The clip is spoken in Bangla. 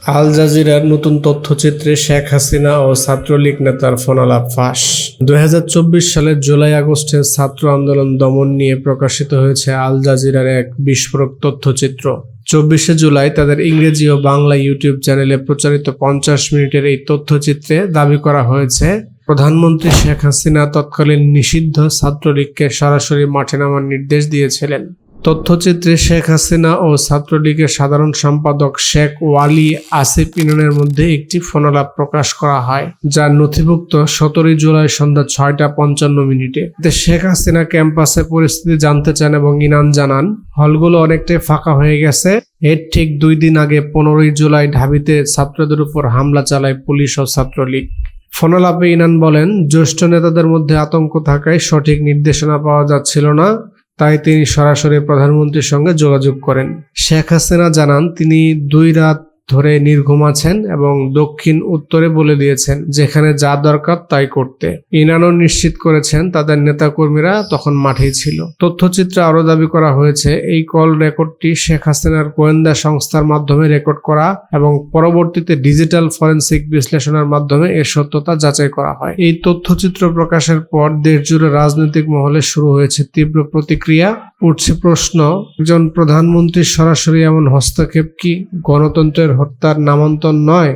আল জাজিরার নতুন তথ্যচিত্রে শেখ হাসিনা ও ছাত্রলীগ নেতার ফোনালাপ ফাঁস। দুই হাজার চব্বিশ সালের জুলাই আগস্টে ছাত্র আন্দোলন দমন নিয়ে প্রকাশিত হয়েছে আল জাজিরার এক বিস্ফোরক তথ্যচিত্র। চব্বিশে জুলাই তাদের ইংরেজি ও বাংলা ইউটিউব চ্যানেলে প্রচারিত পঞ্চাশ মিনিটের এই তথ্যচিত্রে দাবি করা হয়েছে, প্রধানমন্ত্রী শেখ হাসিনা তৎকালীন নিষিদ্ধ ছাত্রলীগকে সরাসরি মাঠে নামার নির্দেশ দিয়েছিলেন। তথ্যচিত্রে শেখ হাসিনা ও ছাত্রলীগের সাধারণ সম্পাদক শেখ ওয়ালি আসিফ ইননের মধ্যে একটি ফোনালাপ প্রকাশ করা হয় যার নথিভুক্ত সতেরোই জুলাই সন্ধ্যা ছয়টা পঞ্চান্ন মিনিটে। এতে শেখ হাসিনা ক্যাম্পাসে পরিস্থিতি জানতে চান এবং ইনান জানান, হলগুলো অনেকটাই ফাঁকা হয়ে গেছে। এর ঠিক দুই দিন আগে পনেরোই জুলাই ঢাবিতে ছাত্রদের উপর হামলা চালায় পুলিশ ও ছাত্রলীগ। ফোনালাপে ইনান বলেন, জ্যেষ্ঠ নেতাদের মধ্যে আতঙ্ক থাকায় সঠিক নির্দেশনা পাওয়া যাচ্ছিল না। তাই তিনি সরাসরি প্রধানমন্ত্রীর সঙ্গে যোগাযোগ করেন। শেখ হাসিনা জানান তিনি দুই রাত ধরে নির্ঘুম আছেন এবং দক্ষিণ উত্তরে বলে দিয়েছেন, যেখানে যা দরকার তাই করতে। ইনানও নিশ্চিত করেছেন, তাদের নেতাকর্মীরা তখন মাঠেই ছিল। তথ্যচিত্রে আরও দাবি করা হয়েছে, এই কল রেকর্ডটি শেখ হাসিনার গোয়েন্দা সংস্থার মাধ্যমে রেকর্ড করা এবং পরবর্তীতে ডিজিটাল ফরেন্সিক বিশ্লেষণের মাধ্যমে এর সত্যতা যাচাই করা হয়। এই তথ্যচিত্র প্রকাশের পর দেশজুড়ে রাজনৈতিক মহলে শুরু হয়েছে তীব্র প্রতিক্রিয়া। উঠছে প্রশ্ন একজন প্রধানমন্ত্রীর সরাসরি এমন হস্তক্ষেপ কি গণতন্ত্রের হত্যার নামান্তর নয়?